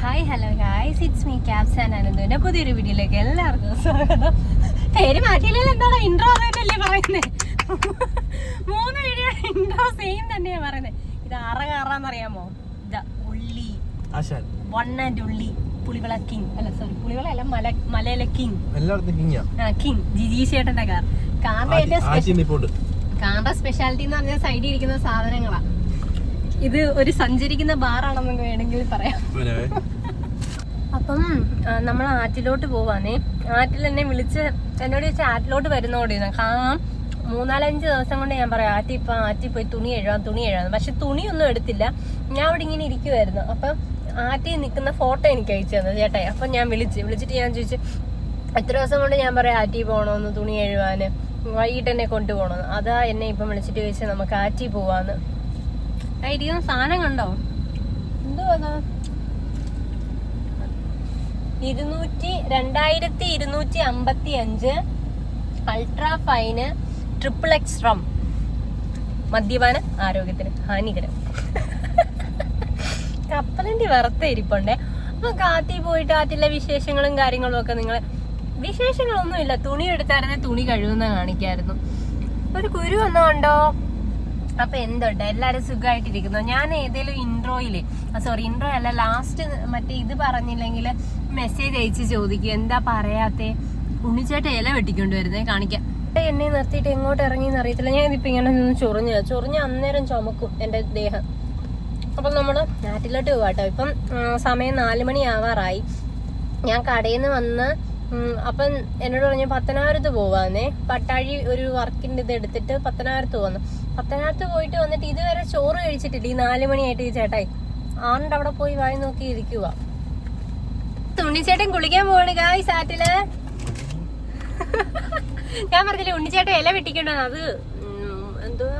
Hi hello guys it's me caps and അനന്തുവിന്റെ പുതിയൊരു വീഡിയോയിലേക്ക് എല്ലാവർക്കും സ്വാഗതം. പേര് മാറ്റിയില്ലല്ലോ എന്താണ് ഇൻട്രോ തന്നെയല്ലേ പറയുന്നത് മൂന്ന് വീഡിയോ ഇൻട്രോ സെയിം തന്നെയാ പറയുന്നത് ഇത് ആറ കാറാന്നറിയാമോ? ഇതാ ഉള്ളി. വൺ ആൻഡ് ഉള്ളി. പുളിവിള കിങ്. അല്ല സോറി പുളിവിള അല്ല മല മലയിലെ കിങ്. എല്ലായിടത്തും കിങ്ങിയാ ആ. കിങ്. ജിജി ചേട്ടന്റെ കാർ. കാറിന്റെ ഏറ്റവും സ്പെഷ്യാലിറ്റി എന്ന് പറഞ്ഞാൽ സൈഡിൽ ഇരിക്കുന്ന സാധനങ്ങളാ. ഇത് ഒരു സഞ്ചരിക്കുന്ന ബാറാണെന്ന് വേണമെങ്കിൽ പറയാം. അപ്പം നമ്മൾ ആറ്റിലോട്ട് പോവാന്നേ ആറ്റിൽ എന്നെ വിളിച്ച് എന്നോട് ചോദിച്ചാൽ ആറ്റിലോട്ട് വരുന്നോടിന്ന് കാരണം മൂന്നാലഞ്ച് ദിവസം കൊണ്ട് ഞാൻ പറയാം ആറ്റി ഇപ്പം ആറ്റി പോയി തുണി എഴുതാം തുണി എഴുതാം. പക്ഷെ തുണിയൊന്നും എടുത്തില്ല. ഞാൻ അവിടെ ഇങ്ങനെ ഇരിക്കുമായിരുന്നു അപ്പം ആറ്റി നിൽക്കുന്ന ഫോട്ടോ എനിക്ക് അയച്ചു തന്നത് ചേട്ടായി. അപ്പം ഞാൻ വിളിച്ച് വിളിച്ചിട്ട് ഞാൻ ചോദിച്ചു എത്ര ദിവസം കൊണ്ട് ഞാൻ പറയാം ആറ്റി പോകണമെന്ന് തുണി എഴുവാന് വൈകിട്ട് എന്നെ കൊണ്ടുപോകണമെന്ന് അതാ എന്നെ ഇപ്പം വിളിച്ചിട്ട് ചോദിച്ചാൽ നമുക്ക് ആറ്റി പോവാന്ന്. ഇരിക്കുന്ന സാധനം കണ്ടോ? ഇരുന്നൂറ്റി രണ്ടായിരത്തി ഇരുന്നൂറ്റി അമ്പത്തി അഞ്ച് ultra fine triple X rum മദ്യപാന ആരോഗ്യത്തിന് ഹാനികരം. കപ്പലിന്റെ വറുത്ത ഇരിപ്പുണ്ടേ. അപ്പൊ കാത്തി പോയിട്ട് ആറ്റിലെ വിശേഷങ്ങളും കാര്യങ്ങളും ഒക്കെ നിങ്ങൾ വിശേഷങ്ങളൊന്നുമില്ല. തുണി എടുത്തായിരുന്നെ തുണി കഴുകുന്ന കാണിക്കായിരുന്നു. ഒരു കുരു വന്നോണ്ടോ അപ്പൊ എന്തുണ്ട്? എല്ലാരും സുഖമായിട്ടിരിക്കുന്നു ഞാൻ ഏതെങ്കിലും ഇൻട്രോയിൽ സോറി ഇൻട്രോ അല്ല ലാസ്റ്റ് മറ്റേ ഇത് പറഞ്ഞില്ലെങ്കിൽ മെസ്സേജ് അയച്ച് ചോദിക്കും. എന്താ പറയാത്തെ? ഉണ്ണിച്ചേട്ട ഇല വെട്ടിക്കൊണ്ട് വരുന്നേ കാണിക്കാം. എന്നെ നിർത്തിയിട്ട് എങ്ങോട്ട് ഇറങ്ങി എന്ന് അറിയത്തില്ല. ഞാൻ ഇതിപ്പോ ഇങ്ങനെ നിന്ന് ചൊറിഞ്ഞ ചൊറിഞ്ഞ അന്നേരം ചുമക്കും എന്റെ ദേഹം. അപ്പം നമ്മൾ നാട്ടിലോട്ട് പോവാട്ടോ. ഇപ്പം സമയം നാല് മണി ആവാറായി. ഞാൻ കടയിൽ നിന്ന് വന്ന് അപ്പം എന്നോട് പറഞ്ഞു പത്തനാപുരത്ത് പോവാന്നേ. പട്ടാഴി ഒരു വർക്കിന്റെ ഇത് എടുത്തിട്ട് പത്തനാപുരത്ത് പോകുന്നു പത്തനാപുരത്ത് പോയിട്ട് വന്നിട്ട് ഇതുവരെ ചോറ് കഴിച്ചിട്ടില്ല. ഈ നാല് മണിയായിട്ട് ഈ ചേട്ടായി. ആണ്ട് അവിടെ പോയി വായി നോക്കി ഇരിക്കുക ഉണ്ണിച്ചേട്ടൻ കുളിക്കാൻ പോവാണ് ഗായ് സാറ്റിൽ ഞാൻ പറഞ്ഞില്ലേ ഉണ്ണിച്ചേട്ടൻ ഇല വെട്ടിക്കണ്ട അത് എന്തുവാ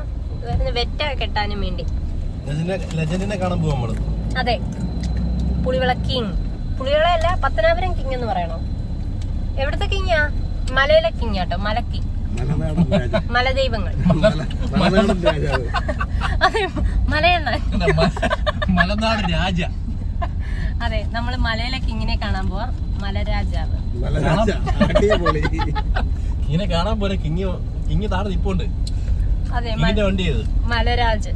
വെറ്റ കെട്ടാനും വേണ്ടി. അതെ. പുളിവിള കിങ് പുളിവിളയല്ല പത്തനാപുരം കിങ് എന്ന് പറയണോ. എവിടുത്തെ കിങ്ങാ മലയിലെ കിങ് മലക്കി. മലദൈവങ്ങൾ. അതെ. മലയെണ്ണ മലനാട് രാജ? അതെ നമ്മൾ മലയിലെ കിങ്ങിനെ കാണാൻ പോവാ. മലരാജാവ്. ഇങ്ങനെ കാണാൻ പോലെ കിങ്ങി കിങ്ങി താഴെ നിപ്പോണ്ട്. അതെ മലരാജ്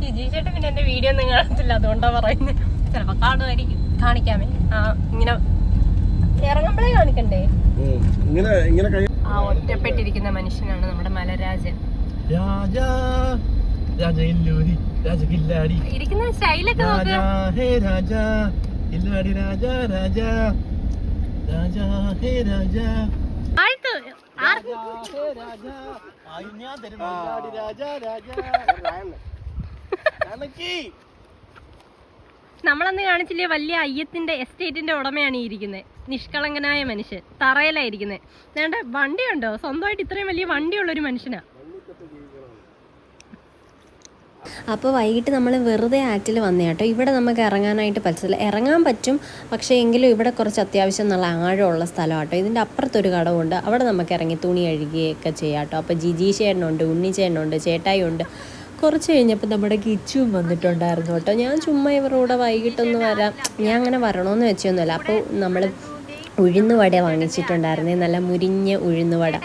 ജിജി ചേട്ടൻ പിന്നെ എന്റെ വീഡിയോ ഒന്നും കാണത്തില്ല അതുകൊണ്ടാ പറയുന്നത് ചിലപ്പോ കാണുമായിരിക്കും. കാണിക്കാമേ. ആ ഇങ്ങനെ ഇങ്ങനെ ആ ഒറ്റപ്പെട്ടിരിക്കുന്ന മനുഷ്യനാണ് നമ്മുടെ മലരാജൻ. രാജാ രാജയില്ലൂരി രാജ കില്ലാടി. ഇരിക്കുന്ന സ്റ്റൈലൊക്കെ രാജ നോക്ക് ഹേ രാജാ കില്ലാടി രാജാ രാജാ. രാജാ ഹേ രാജാ. ആഴ്ത്ത് ആർക്ക്? രാജാ ഹേ രാജ. ആയി ഞാൻ തരുന്ന കില്ലാടി രാജാ രാജാ. കണക്കി നമ്മളന്ന് കാണിച്ചില്ലേ വലിയ അയ്യത്തിന്റെ എസ്റ്റേറ്റിന്റെ ഉടമയാണ് ഈ ഇരിക്കുന്നത് നിഷ്കളങ്കനായ മനുഷ്യൻ. തറയിലായിരിക്കുന്നത് വേണ്ട വണ്ടി ഉണ്ടോ സ്വന്തമായിട്ട് ഇത്രയും വലിയ വണ്ടിയുള്ള ഒരു മനുഷ്യനാ. അപ്പോൾ വൈകിട്ട് നമ്മൾ വെറുതെ ആറ്റിൽ വന്നേ കേട്ടോ. ഇവിടെ നമുക്ക് ഇറങ്ങാനായിട്ട് പറ്റത്തില്ല. ഇറങ്ങാൻ പറ്റും പക്ഷേ എങ്കിലും ഇവിടെ കുറച്ച് അത്യാവശ്യം നല്ല ആഴമുള്ള സ്ഥലം കേട്ടോ ഇതിന്റെ അപ്പുറത്തൊരു കടവുണ്ട്. അവിടെ നമുക്ക് ഇറങ്ങി തുണി കഴുകുകയൊക്കെ ചെയ്യാം കേട്ടോ. അപ്പോൾ ജിജി ചേട്ടനുണ്ട് ഉണ്ണി ചേട്ടനുണ്ട് ചേട്ടായി ഉണ്ട് കുറച്ച് കഴിഞ്ഞപ്പോൾ നമ്മുടെ കിച്ചും വന്നിട്ടുണ്ടായിരുന്നു കേട്ടോ. ഞാൻ ചുമ്മാ ഇവരുടെ കൂടെ വൈകിട്ടൊന്ന് വരാം. ഞാൻ അങ്ങനെ വരണമെന്ന് വെച്ചൊന്നുമല്ല. അപ്പോൾ നമ്മൾ ഉഴുന്നുവട വാങ്ങിച്ചിട്ടുണ്ടായിരുന്നേ. നല്ല മുരിഞ്ഞ ഉഴുന്നുവട.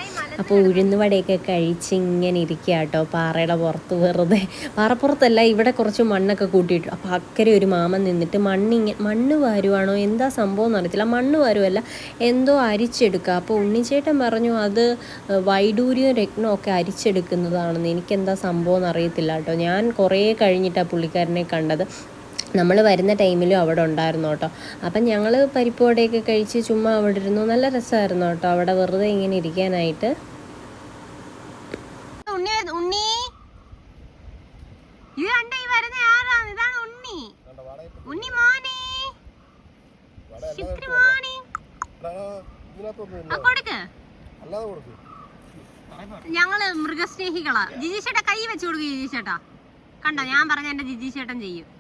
അപ്പോൾ ഉഴുന്നുവടയൊക്കെ കഴിച്ച് ഇങ്ങനെ ഇരിക്കുക കേട്ടോ പാറയുടെ പുറത്ത് വെറുതെ. പാറപ്പുറത്തല്ല ഇവിടെ കുറച്ച് മണ്ണൊക്കെ കൂട്ടിയിട്ടു. അപ്പോൾ അക്കരെ ഒരു മാമൻ നിന്നിട്ട് മണ്ണിങ്ങ മണ്ണ് വാരുവാണോ? എന്താ സംഭവം എന്ന് അറിയത്തില്ല മണ്ണ് വാരുമല്ല എന്തോ അരിച്ചെടുക്കുക അപ്പോൾ ഉണ്ണിച്ചേട്ടൻ പറഞ്ഞു അത് വൈഡൂര്യവും രത്നവും ഒക്കെ അരിച്ചെടുക്കുന്നതാണെന്ന്. എനിക്കെന്താ സംഭവം എന്ന് അറിയത്തില്ല കേട്ടോ ഞാൻ കുറേ കഴിഞ്ഞിട്ടാണ് പുള്ളിക്കാരനെ കണ്ടത്. നമ്മൾ വരുന്ന ടൈമിലും അവിടെ ഉണ്ടായിരുന്നു കേട്ടോ. അപ്പം ഞങ്ങൾ പരിപ്പ് വടയൊക്കെ കഴിച്ച് ചുമ്മാ അവിടെ ഇരുന്നു. നല്ല രസമായിരുന്നു കേട്ടോ. അവിടെ വെറുതെ ഇങ്ങനെ ഇരിക്കാനായിട്ട്. ഞങ്ങൾ മൃഗസ്നേഹികളാ. ജിജി ചേട്ടാ കൈ വെച്ചു കൊടുക്കും ജിജി ചേട്ടാ. കണ്ടോ ഞാൻ പറഞ്ഞ എന്റെ ജിജി ചേട്ടൻ ചെയ്യും ഇനി പോവാട്ടോ പൂച്ചിടാൻ ഇങ്ങോട്ട് വന്നേ ഇത്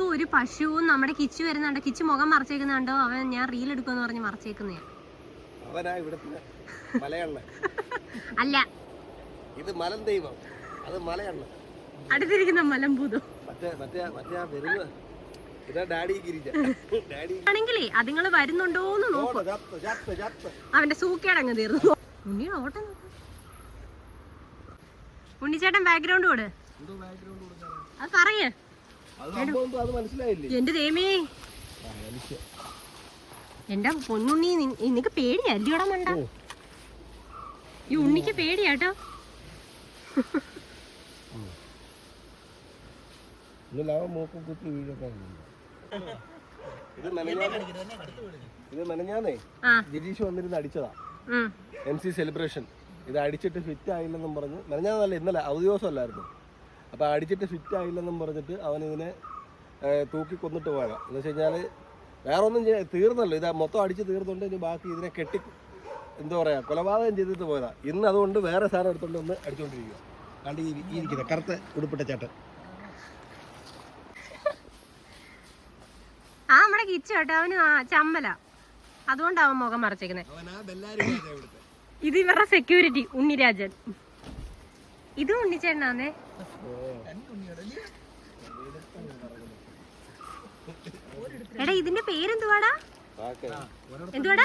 ഒരു പശുവും നമ്മുടെ കിച്ചു വരുന്നുണ്ട്. കിച്ചു മുഖം മറച്ചേക്കുന്നുണ്ടോ? അവൻ ഞാൻ റീൽ എടുക്കുമെന്ന് പറഞ്ഞ് മറച്ചേക്കുന്നയാ. അവനാ ഇവിടുത്തെ മലയണ്ണ അല്ല. ഇത് മലൻ ദൈവം. അത് മലയാണ് അടുത്തിരിക്കുന്ന മലം ഗിരിജ. ആണെങ്കിലേ അതുങ്ങൾ വരുന്നുണ്ടോന്ന് നോക്കും. അവന്റെ സൂക്കേടങ്ങ് തീർന്നു. ഉണ്ണിയുടെ ഓട്ടം നോക്ക്. ഉണ്ണിച്ചേട്ടൻ ബാക്ക്ഗ്രൗണ്ട് കൊടു? അത് പറയേ. എന്റെ ദൈവമേ ആ, എന്റെ പൊന്നുണ്ണി നിനക്ക് നിനക്ക് പേടിയല്ലയോടാ മണ്ട ഈ ഉണ്ണിക്ക് പേടിയാട്ടോ ഇത് നനഞ്ഞാന്നേ? മെനഞ്ഞാന്നേ ഗിരീഷ് വന്നിരുന്ന് അടിച്ചതാ. എം സി സെലിബ്രേഷൻ ഇത് അടിച്ചിട്ട് ഫിറ്റ് ആയില്ലെന്നും പറഞ്ഞ് നനഞ്ഞാന്നല്ല ഇന്നലെ അവധി ദിവസമല്ലായിരുന്നു. അപ്പോൾ അടിച്ചിട്ട് ഫിറ്റ് ആയില്ലെന്നും പറഞ്ഞിട്ട് അവനിതിനെ തൂക്കി കൊന്നിട്ട് പോയതാണ് എന്ന് വെച്ച് കഴിഞ്ഞാൽ വേറെ ഒന്നും ചെയ്യാൻ തീർന്നല്ലോ. ഇത് മൊത്തം അടിച്ച് തീർന്നുകൊണ്ട് ഇനി ബാക്കി ഇതിനെ കെട്ടി എന്താ പറയുക കൊലപാതകം ചെയ്തിട്ട് പോയതാ. ഇന്ന് അതുകൊണ്ട് വേറെ സാധനം എടുത്തുകൊണ്ട് ഒന്ന് അടിച്ചുകൊണ്ടിരിക്കുക കണ്ട് ഈ ഇരിക്കുന്നത് ഇരിക്കുന്ന കറുത്ത ഉടുപ്പിട്ട ചേട്ടൻ. ആ നമ്മുടെ കിച്ചു കേട്ടോ അവന് ചമ്മല. അതുകൊണ്ടാവും മുഖം മറച്ചേക്കുന്നത് ഇത് ഇവരുടെ സെക്യൂരിറ്റി ഉണ്ണിരാജൻ. ഇത് ഉണ്ണിച്ചേട്ടനാന്നേ. എടാ ഇതിന്റെ പേരെന്തുവാടാ? എന്തുവാടാ?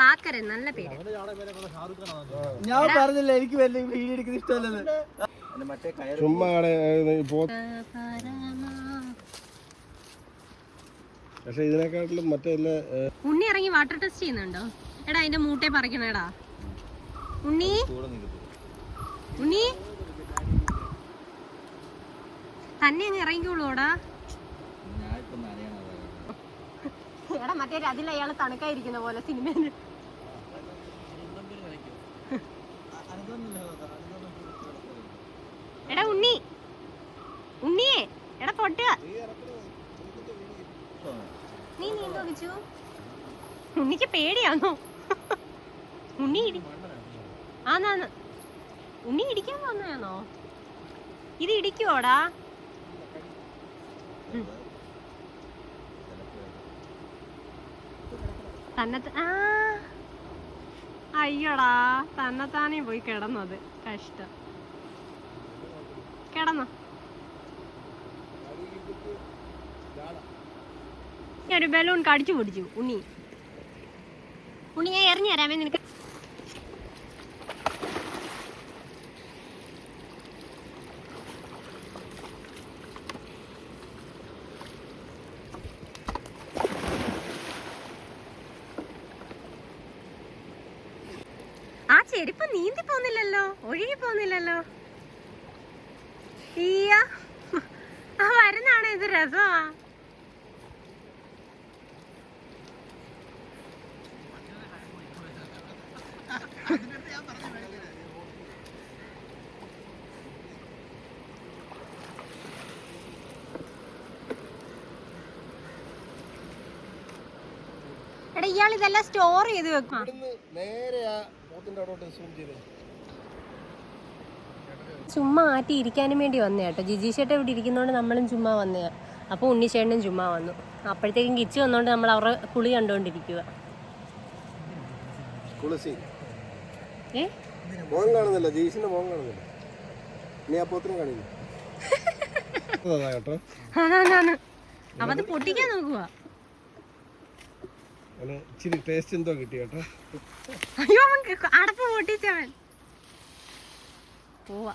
പാക്കരൻ നല്ല പേര്. ഞാൻ പറഞ്ഞില്ല എനിക്ക് വലിയ വീഡിയോ എടുക്കുന്ന ഇഷ്ടമല്ലെന്ന്. ചുമ്മാ പക്ഷെ ഇതിനെക്കാട്ടിലും മറ്റേ ഉണ്ണി ഇറങ്ങി വാട്ടർ ടെസ്റ്റ് ചെയ്യുന്നുണ്ടോ? എടാ അതിന്റെ മൂട്ടെ പറിക്കണേടാ ഉണ്ണി? ഉണ്ണി? തന്നെ അങ്ങ് ഇറങ്ങിക്കോളൂടാ എടാ. മറ്റേ അതിൽ അയാൾ തണുക്കായിരിക്കുന്ന പോലെ സിനിമയിൽ എടാ ഉണ്ണി. ഉണ്ണിയേ എടാ പൊട്ടുക. നീ നീന്തോ വിച്ചു ഉണ്ണിക്ക് പേടിയാണോ ഉണ്ണി ഇടി ആന്നാന്ന് ഉണ്ണി ഇടിക്കാൻ വന്നതാണോ ഇത് ഇടിക്കുവോടാ? തന്നത്ത് ആ. അയ്യോടാ തന്നെത്താനേ പോയി കിടന്നത്. കഷ്ടം. കിടന്നോ. ഞാനൊരു ബലൂൺ കടിച്ചു പിടിച്ചു ഉണ്ണി. ഉണ്ണി ഞാൻ എറിഞ്ഞു തരാമേ നിനക്ക് ചെരുപ്പ് നീന്തി പോന്നില്ലല്ലോ ഒഴുകി പോന്നില്ലല്ലോ. ഈയ ആ വരുന്നാണ് ഇത് രസമാ എടാ ഇയാൾ ഇതെല്ലാം സ്റ്റോർ ചെയ്ത് വെക്കും. ചുമ്മാ ആറ്റി ഇരിക്കാനും വേണ്ടി വന്നേ കേട്ടോ. ജിജി ചേട്ടൻ ഇവിടെ ഇരിക്കുന്നതുകൊണ്ട് നമ്മളും ചുമ്മാ വന്നേ അപ്പോൾ ഉണ്ണിച്ചേട്ടനും ചുമ്മാ വന്നു. അപ്പോഴത്തേക്കും കിച്ചു വന്നോണ്ട് നമ്മൾ അവരുടെ കുളി കണ്ടുകൊണ്ടിരിക്കുക ഏ? മോൻ കാണുന്നില്ല. മോൻ കാണുന്നില്ല. നീ കാണില്ല അതാണ് അവ അത് പൊട്ടിക്കാൻ നോക്കുക അവന് ഇച്ചിരി ടേസ്റ്റ് എന്തോ കിട്ടി കേട്ടോ. അയ്യോ അടപ്പ് പൊട്ടിച്ചവൻ. പോവാ.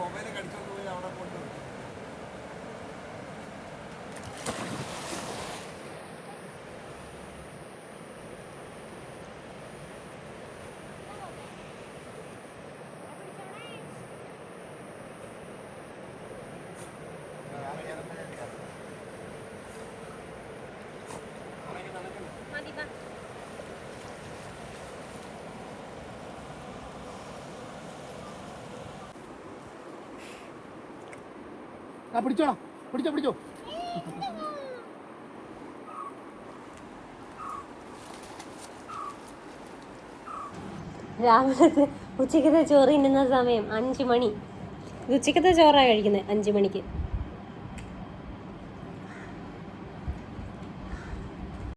മൊബൈൽ കടിച്ചോണ്ട് പോയി അവിടെ ആ പിടിച്ചോ പിടിച്ചോ. രാവിലത്തെ ഉച്ചക്കത്തെ ചോറ് തിന്നുന്ന സമയം അഞ്ചു മണി. ഉച്ചക്കത്തെ ചോറാണ് കഴിക്കുന്നത് അഞ്ചു മണിക്ക്.